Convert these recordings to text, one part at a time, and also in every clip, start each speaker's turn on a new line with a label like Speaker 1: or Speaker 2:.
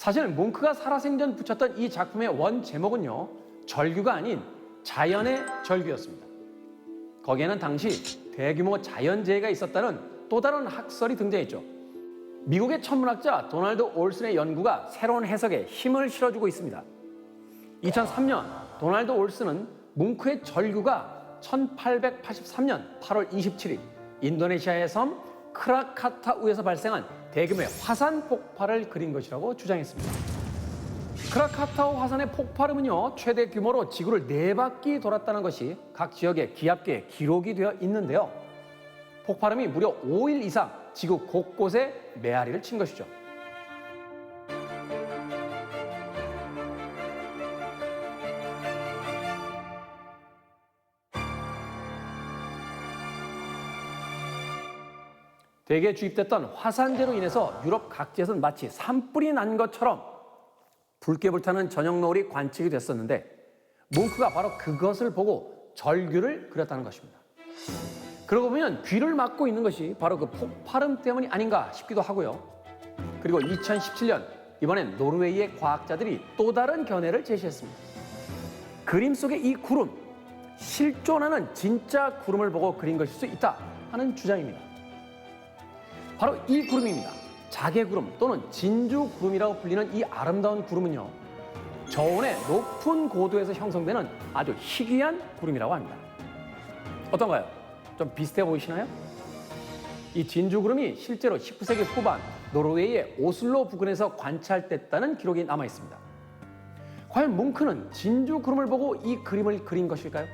Speaker 1: 사실 뭉크가 살아생전 붙였던 이 작품의 원 제목은요 절규가 아닌 자연의 절규였습니다. 거기에는 당시 대규모 자연재해가 있었다는 또 다른 학설이 등장했죠. 미국의 천문학자 도널드 올슨의 연구가 새로운 해석에 힘을 실어주고 있습니다. 2003년 도널드 올슨은 뭉크의 절규가 1883년 8월 27일 인도네시아의 섬 크라카타우에서 발생한 대규모의 화산 폭발을 그린 것이라고 주장했습니다. 크라카타우 화산의 폭발음은요 최대 규모로 지구를 네 바퀴 돌았다는 것이 각 지역의 기압계에 기록이 되어 있는데요. 폭발음이 무려 5일 이상 지구 곳곳에 메아리를 친 것이죠. 대게 주입됐던 화산재로 인해서 유럽 각지에서는 마치 산불이 난 것처럼 붉게 불타는 저녁 노을이 관측이 됐었는데 뭉크가 바로 그것을 보고 절규를 그렸다는 것입니다. 그러고 보면 귀를 막고 있는 것이 바로 그 폭발음 때문이 아닌가 싶기도 하고요. 그리고 2017년 이번엔 노르웨이의 과학자들이 또 다른 견해를 제시했습니다. 그림 속의 이 구름, 실존하는 진짜 구름을 보고 그린 것일 수 있다 하는 주장입니다. 바로 이 구름입니다. 자개구름 또는 진주구름이라고 불리는 이 아름다운 구름은요. 저온의 높은 고도에서 형성되는 아주 희귀한 구름이라고 합니다. 어떤가요? 좀 비슷해 보이시나요? 이 진주구름이 실제로 19세기 후반 노르웨이의 오슬로 부근에서 관찰됐다는 기록이 남아 있습니다. 과연 뭉크는 진주구름을 보고 이 그림을 그린 것일까요?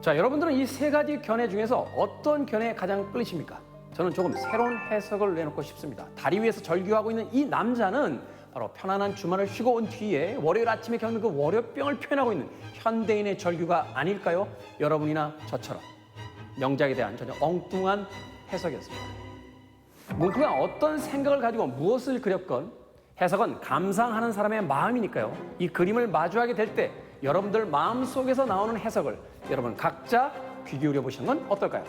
Speaker 1: 자, 여러분들은 이 세 가지 견해 중에서 어떤 견해에 가장 끌리십니까? 저는 조금 새로운 해석을 내놓고 싶습니다. 다리 위에서 절규하고 있는 이 남자는 바로 편안한 주말을 쉬고 온 뒤에 월요일 아침에 겪는 그 월요병을 표현하고 있는 현대인의 절규가 아닐까요? 여러분이나 저처럼 명작에 대한 전혀 엉뚱한 해석이었습니다. 뭉크가 어떤 생각을 가지고 무엇을 그렸건 해석은 감상하는 사람의 마음이니까요. 이 그림을 마주하게 될 때 여러분들 마음 속에서 나오는 해석을 여러분 각자 귀 기울여 보시는 건 어떨까요?